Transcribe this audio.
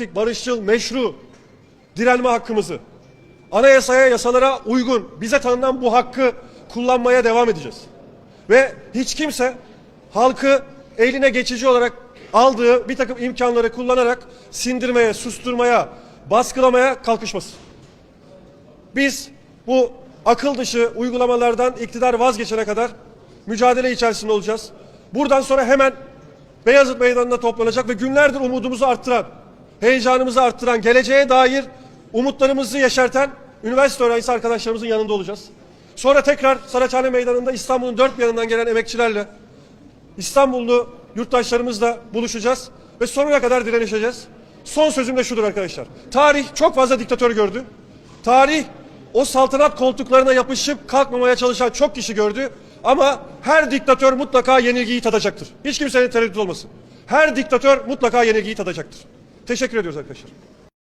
barışçıl, meşru direnme hakkımızı, anayasaya, yasalara uygun bize tanınan bu hakkı kullanmaya devam edeceğiz. Ve hiç kimse halkı eline geçici olarak aldığı bir takım imkanları kullanarak sindirmeye, susturmaya, baskılamaya kalkışmasın. Biz bu akıl dışı uygulamalardan iktidar vazgeçene kadar mücadele içerisinde olacağız. Buradan sonra hemen Beyazıt Meydanı'nda toplanacak ve günlerdir umudumuzu arttıran, heyecanımızı arttıran, geleceğe dair umutlarımızı yeşerten üniversite öğrencisi arkadaşlarımızın yanında olacağız. Sonra tekrar Saraçhane Meydanı'nda İstanbul'un dört bir yanından gelen emekçilerle, İstanbullu yurttaşlarımızla buluşacağız ve sonuna kadar direnişeceğiz. Son sözüm de şudur arkadaşlar. Tarih çok fazla diktatör gördü. Tarih o saltanat koltuklarına yapışıp kalkmamaya çalışan çok kişi gördü. Ama her diktatör mutlaka yenilgiyi tadacaktır. Hiç kimsenin tereddüt olmasın. Her diktatör mutlaka yenilgiyi tadacaktır. Teşekkür ediyoruz arkadaşlar.